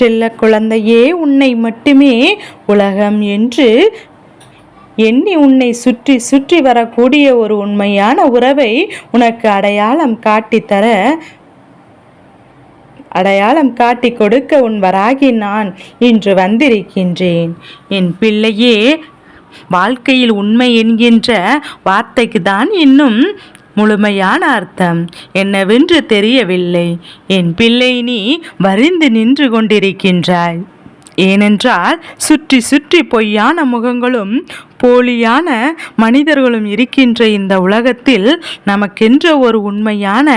செல்ல குழந்தையே உன்னை மட்டுமே உலகம் என்று எண்ணி உன்னை சுற்றி சுற்றி வரக்கூடிய ஒரு உண்மையான உறவை உனக்கு அடையாளம் காட்டித்தர அடையாளம் காட்டி கொடுக்க உன் வராகி நான் இன்று வந்திருக்கின்றேன். என் பிள்ளையே வாழ்க்கையில் உண்மை என்கின்ற வார்த்தைக்கு தான் இன்னும் முழுமையான அர்த்தம் என்னவென்று தெரியவில்லை. என் பிள்ளை நீ வரிந்து நின்று கொண்டிருக்கின்றாய். ஏனென்றால் சுற்றி சுற்றி பொய்யான முகங்களும் போலியான மனிதர்களும் இருக்கின்ற இந்த உலகத்தில் நமக்கென்ற ஒரு உண்மையான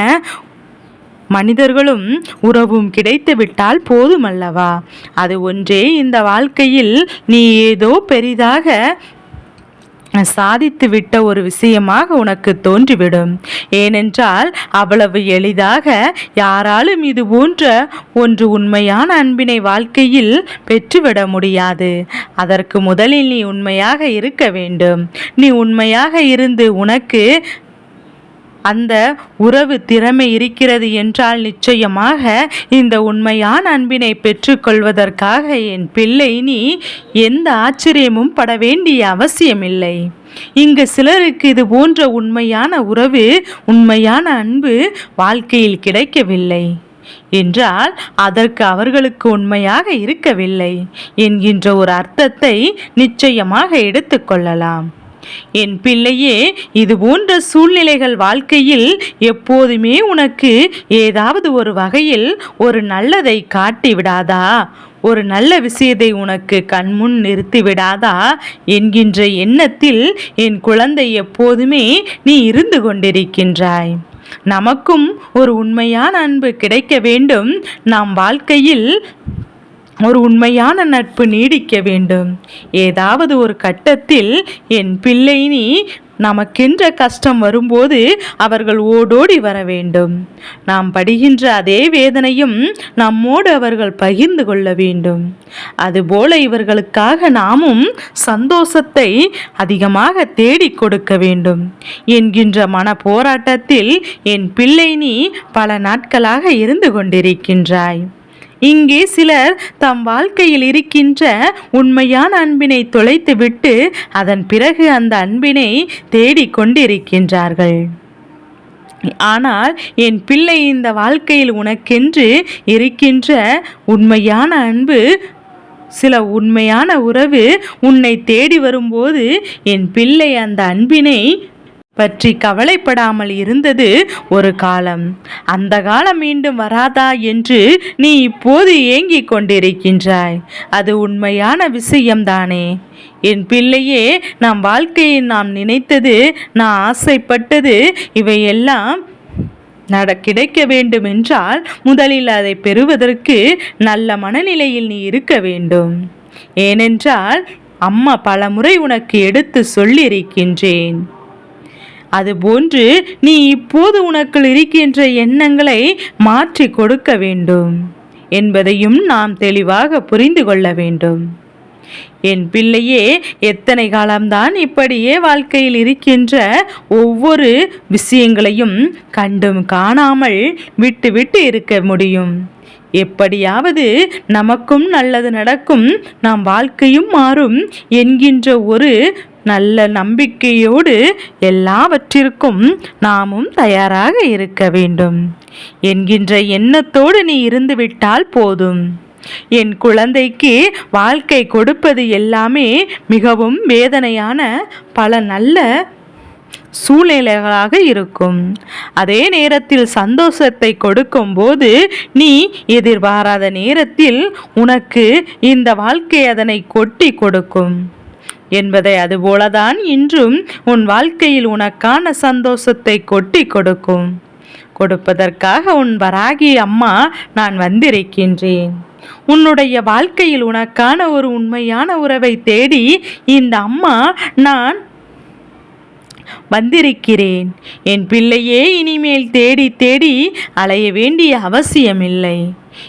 மனிதர்களும் உறவும் கிடைத்துவிட்டால் போதுமல்லவா? அது ஒன்றே இந்த வாழ்க்கையில் நீ ஏதோ பெரிதாக சாதித்து விட்ட ஒரு விஷயமாக உனக்கு தோன்றிவிடும். ஏனென்றால் அவ்வளவு எளிதாக யாராலும் இது போன்ற ஒன்று உண்மையான அன்பினை வாழ்க்கையில் பெற்றுவிட முடியாது. அதற்கு முதலில் நீ உண்மையாக இருக்க வேண்டும். நீ உண்மையாக இருந்து உனக்கு அந்த உறவு திறமை இருக்கிறது என்றால் நிச்சயமாக இந்த உண்மையான அன்பினை பெற்றுக்கொள்வதற்காக என் பிள்ளை நீ எந்த ஆச்சரியமும் பட வேண்டிய அவசியமில்லை. இங்கு சிலருக்கு இது போன்ற உண்மையான உறவு உண்மையான அன்பு வாழ்க்கையில் கிடைக்கவில்லை. என்றால் அதற்கு அவர்களுக்கு உண்மையாக இருக்கவில்லை என்கின்ற ஒரு அர்த்தத்தை நிச்சயமாக எடுத்துக்கொள்ளலாம் என் பிள்ளையே இது போன்ற சூழ்நிலைகள் வாழ்க்கையில் எப்போதுமே உனக்கு ஏதாவது ஒரு வகையில் ஒரு நல்லதை காட்டி விடாதா? ஒரு நல்ல விஷயத்தை உனக்கு கண்முன் நிறுத்தி விடாதா? என்கின்ற எண்ணத்தில் என் குழந்தை எப்போதுமே நீ இருந்து கொண்டிருக்கின்றாய். நமக்கும் ஒரு உண்மையான அன்பு கிடைக்க வேண்டும். நாம் வாழ்க்கையில் ஒரு உண்மையான நட்பு நீடிக்க வேண்டும். ஏதாவது ஒரு கட்டத்தில் என் பிள்ளை நீ நமக்கென்ற கஷ்டம் வரும்போது அவர்கள் ஓடோடி வர வேண்டும். நாம் படுகின்ற அதே வேதனையும் நம்மோடு அவர்கள் பகிர்ந்து கொள்ள வேண்டும். அதுபோல இவர்களுக்காக நாமும் சந்தோஷத்தை அதிகமாக தேடி கொடுக்க வேண்டும். என்கின்ற மன போராட்டத்தில் என் பிள்ளை நீ பல நாட்களாக இருந்து கொண்டிருக்கின்றாய். இங்கே சிலர் தம் வாழ்க்கையில் இருக்கின்ற உண்மையான அன்பினை தொலைத்துவிட்டு அதன் பிறகு அந்த அன்பினை தேடிக் கொண்டிருக்கின்றார்கள். ஆனால் என் பிள்ளை இந்த வாழ்க்கையில் உனக்கென்று இருக்கின்ற உண்மையான அன்பு சில உண்மையான உறவு உன்னை தேடி வரும்போது என் பிள்ளை அந்த அன்பினை பற்றி கவலைப்படாமல் இருந்தது ஒரு காலம். அந்த காலம் மீண்டும் வராதா என்று நீ இப்போது ஏங்கிக் கொண்டிருக்கின்றாய். அது உண்மையான விஷயம்தானே. என் பிள்ளையே நாம் வாழ்க்கையை நாம் நினைத்தது நான் ஆசைப்பட்டது இவையெல்லாம் நட கிடைக்க வேண்டும் என்றால் முதலில் அதை பெறுவதற்கு நல்ல மனநிலையில் நீ இருக்க வேண்டும். ஏனென்றால் அம்மா பலமுறை உனக்கு எடுத்து சொல்லியிருக்கின்றேன். அதுபோன்று நீ இப்போது உனக்குள் இருக்கின்ற எண்ணங்களை மாற்றி கொடுக்க வேண்டும் என்பதையும் நாம் தெளிவாக புரிந்து கொள்ள வேண்டும். என் பிள்ளையே எத்தனை காலம்தான் இப்படியே வாழ்க்கையில் இருக்கின்ற ஒவ்வொரு விஷயங்களையும் கண்டும் காணாமல் விட்டுவிட்டு இருக்க முடியும். எப்படியாவது நமக்கும் நல்லது நடக்கும் நாம் வாழ்க்கையும் மாறும் என்கின்ற ஒரு நல்ல நம்பிக்கையோடு எல்லாவற்றிற்கும் நாமும் தயாராக இருக்க வேண்டும். என்கின்ற எண்ணத்தோடு நீ இருந்துவிட்டால் போதும். என் குழந்தைக்கு வாழ்க்கை கொடுப்பது எல்லாமே மிகவும் வேதனையான பல நல்ல சூழ்நிலைகளாக இருக்கும். அதே நேரத்தில் சந்தோஷத்தை கொடுக்கும்போது நீ எதிர்பாராத நேரத்தில் உனக்கு இந்த வாழ்க்கை அதனை கொட்டி கொடுக்கும். என்பதை அதுபோலதான் இன்றும் உன் வாழ்க்கையில் உனக்கான சந்தோஷத்தை கொட்டி கொடுக்கும். கொடுப்பதற்காக உன் வராகி அம்மா நான் வந்திருக்கின்றேன். உன்னுடைய வாழ்க்கையில் உனக்கான ஒரு உண்மையான உறவை தேடி இந்த அம்மா நான் வந்திருக்கிறேன். என் பிள்ளையே இனிமேல் தேடி தேடி அலைய வேண்டிய அவசியமில்லை.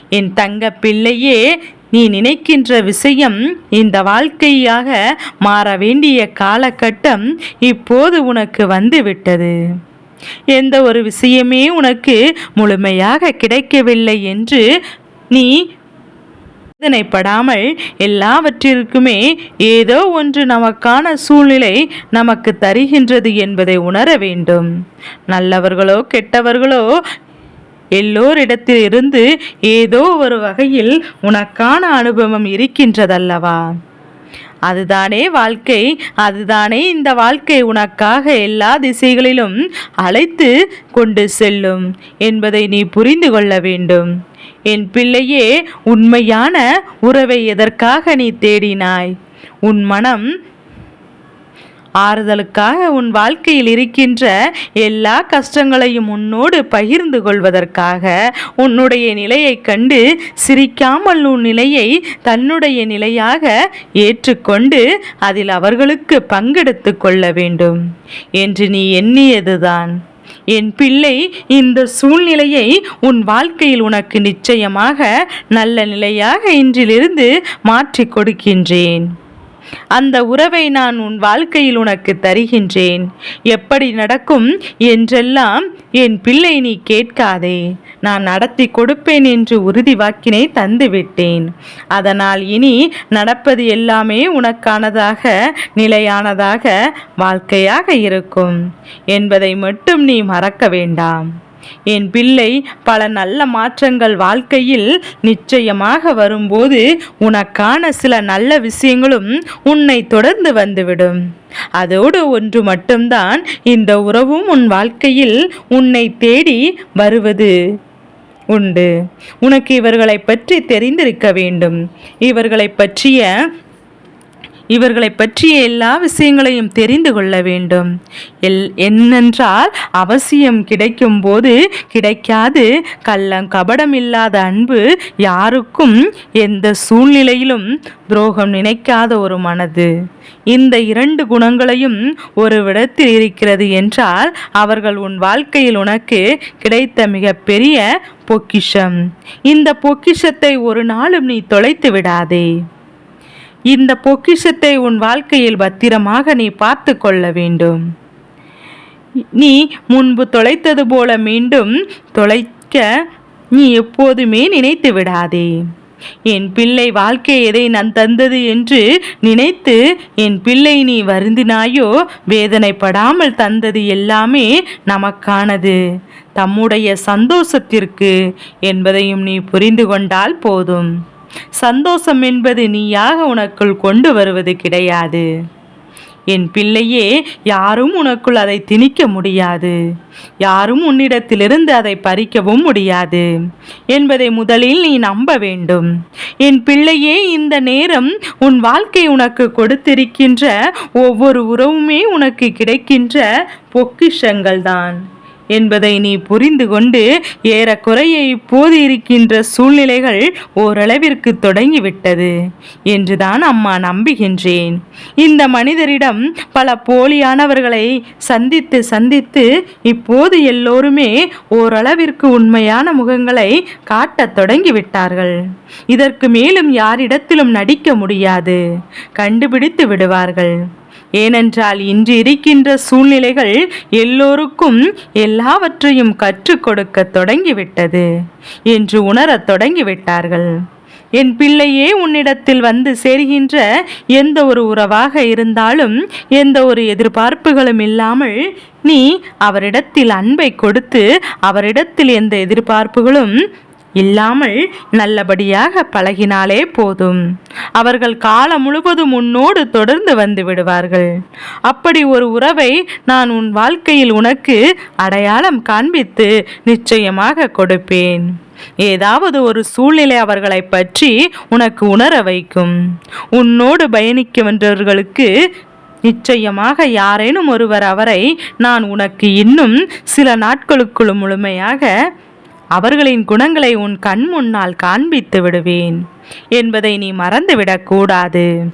என் தங்க பிள்ளையே நீ நினைக்கின்ற விஷயம் இந்த வாழ்க்கையாக மாற வேண்டிய காலகட்டம் இப்போது உனக்கு வந்துவிட்டது. எந்த ஒரு விஷயமே உனக்கு முழுமையாக கிடைக்கவில்லை என்று நீ வேதனைப்படாமல் எல்லாவற்றிற்குமே ஏதோ ஒன்று நமக்கான சூழ்நிலை நமக்கு தருகின்றது என்பதை உணர வேண்டும். நல்லவர்களோ கெட்டவர்களோ எல்லோரிடத்தில் இருந்து ஏதோ ஒரு வகையில் உனக்கான அனுபவம் இருக்கின்றதல்லவா? அதுதானே வாழ்க்கை. அதுதானே இந்த வாழ்க்கை உனக்காக எல்லா திசைகளிலும் அழைத்து கொண்டு செல்லும் என்பதை நீ புரிந்து கொள்ள வேண்டும். என் பிள்ளையே உண்மையான உறவை எதற்காக நீ தேடினாய்? உன் மனம் ஆறுதலுக்காக உன் வாழ்க்கையில் இருக்கின்ற எல்லா கஷ்டங்களையும் உன்னோடு பகிர்ந்து கொள்வதற்காக உன்னுடைய நிலையை கண்டு சிரிக்காமல் உன் நிலையை தன்னுடைய நிலையாக ஏற்றுக்கொண்டு அதில் அவர்களுக்கு பங்கெடுத்து கொள்ள வேண்டும் என்று நீ எண்ணியதுதான். என் பிள்ளை இந்த சூழ்நிலையை உன் வாழ்க்கையில் உனக்கு நிச்சயமாக நல்ல நிலையாக இன்றிலிருந்து மாற்றிக் கொடுக்கின்றேன். அந்த உறவை நான் உன் வாழ்க்கையில் உனக்கு தருகின்றேன். எப்படி நடக்கும் என்றெல்லாம் என் பிள்ளை நீ கேட்காதே. நான் நடத்தி கொடுப்பேன் என்று உறுதி வாக்கினை தந்துவிட்டேன். அதனால் இனி நடப்பது எல்லாமே உனக்கானதாக நிலையானதாக வாழ்க்கையாக இருக்கும். என்பதை மட்டும் நீ மறக்க வேண்டாம். என் பிள்ளை பல நல்ல மாற்றங்கள் வாழ்க்கையில் நிச்சயமாக வரும்போது உனக்கான சில நல்ல விஷயங்களும் உன்னை தொடர்ந்து வந்துவிடும். அதோடு ஒன்று மட்டும்தான் இந்த உறவும் உன் வாழ்க்கையில் உன்னை தேடி வருவது. உண்டு. உனக்கு இவர்களை பற்றி தெரிந்திருக்க வேண்டும். இவர்களை பற்றிய இவர்களை பற்றிய எல்லா விஷயங்களையும் தெரிந்து கொள்ள வேண்டும். எல் என்னென்றால் அவசியம் கிடைக்கும் போது கிடைக்காது கள்ளம் கபடம் இல்லாத அன்பு யாருக்கும் எந்த சூழ்நிலையிலும் துரோகம் நினைக்காத ஒரு மனது. இந்த இரண்டு குணங்களையும் ஒரு விடத்தில் இருக்கிறது என்றால் அவர்கள் உன் வாழ்க்கையில் உனக்கு கிடைத்த மிகப்பெரிய பொக்கிஷம். இந்த பொக்கிஷத்தை ஒரு நாளும் நீ தொலைத்து விடாதே. இந்த பொக்கிஷத்தை உன் வாழ்க்கையில் பத்திரமாக நீ பார்த்து கொள்ள வேண்டும். நீ முன்பு தொலைத்தது போல மீண்டும் தொலைக்க நீ எப்போதுமே நினைத்து விடாதே. என் பிள்ளை வாழ்க்கை எதை நான் தந்தது என்று நினைத்து என் பிள்ளை நீ வருந்தினாயோ வேதனைப்படாமல் தந்தது எல்லாமே நமக்கானது. தம்முடைய சந்தோஷத்திற்கு என்பதையும் நீ புரிந்து கொண்டால் போதும். சந்தோஷம் என்பது நீயாக உனக்குள் கொண்டு வருவது கிடையாது. என் பிள்ளையே யாரும் உனக்குள் அதை திணிக்க முடியாது. யாரும் உன்னிடத்திலிருந்து அதை பறிக்கவும் முடியாது. என்பதை முதலில் நீ நம்ப வேண்டும். என் பிள்ளையே இந்த நேரம் உன் வாழ்க்கை உனக்கு கொடுத்திருக்கின்ற ஒவ்வொரு உறவுமே உனக்கு கிடைக்கின்ற பொக்கிஷங்கள் தான் என்பதை நீ புரிந்து கொண்டு ஏறக்குறைய இப்போது இருக்கின்ற சூழ்நிலைகள் ஓரளவிற்கு தொடங்கிவிட்டது என்றுதான் அம்மா நம்புகின்றேன். இந்த மனிதரிடம் பல போலியானவர்களை சந்தித்து சந்தித்து இப்போது எல்லோருமே ஓரளவிற்கு உண்மையான முகங்களை காட்டத் தொடங்கிவிட்டார்கள். இதற்கு மேலும் யாரிடத்திலும் நடிக்க முடியாது. கண்டுபிடித்து விடுவார்கள். ஏனென்றால் இன்று இருக்கின்ற சூழ்நிலைகள் எல்லோருக்கும் எல்லாவற்றையும் கற்றுக் கொடுக்க தொடங்கிவிட்டது என்று உணரத் தொடங்கிவிட்டார்கள். என் பிள்ளையே உன்னிடத்தில் வந்து சேர்கின்ற எந்த ஒரு உறவாக இருந்தாலும் எந்த ஒரு எதிர்பார்ப்புகளும் இல்லாமல் நீ அவரிடத்தில் அன்பை கொடுத்து அவரிடத்தில் எந்த எதிர்பார்ப்புகளும் இல்லாமல் நல்லபடியாக பழகினாலே போதும். அவர்கள் காலம் முழுவதும் உன்னோடு தொடர்ந்து வந்து விடுவார்கள். அப்படி ஒரு உறவை நான் உன் வாழ்க்கையில் உனக்கு அடையாளம் காண்பித்து நிச்சயமாக கொடுப்பேன். ஏதாவது ஒரு சூழ்நிலை அவர்களை பற்றி உனக்கு உணர வைக்கும். உன்னோடு பயணிக்கின்றவர்களுக்கு நிச்சயமாக யாரேனும் ஒருவர் அவரை நான் உனக்கு இன்னும் சில நாட்களுக்குள் முழுமையாக அவர்களின் குணங்களை உன் கண் முன்னால் காண்பித்து விடுவேன் என்பதை நீ மறந்துவிடக்கூடாது.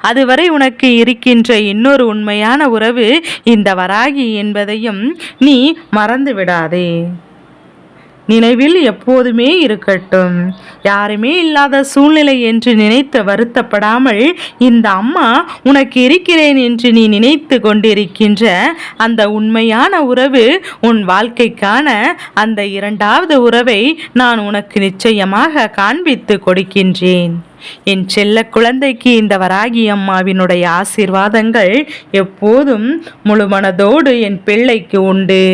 அதுவரை உனக்கு இருக்கின்ற இன்னொரு உண்மையான உறவு இந்த வராகி என்பதையும் நீ மறந்து விடாதே நினைவில் எப்போதுமே இருக்கட்டும். யாருமே இல்லாத சூழ்நிலை என்று நினைத்து வருத்தப்படாமல் இந்த அம்மா உனக்கு இருக்கிறேன் என்று நீ நினைத்து கொண்டிருக்கின்ற அந்த உண்மையான உறவு உன் வாழ்க்கைக்கான அந்த இரண்டாவது உறவை நான் உனக்கு நிச்சயமாக காண்பித்து கொடுக்கின்றேன். என் செல்ல குழந்தைக்கு இந்த வராகி அம்மாவினுடைய ஆசீர்வாதங்கள் எப்போதும் முழுமனதோடு என் பிள்ளைக்கு உண்டு.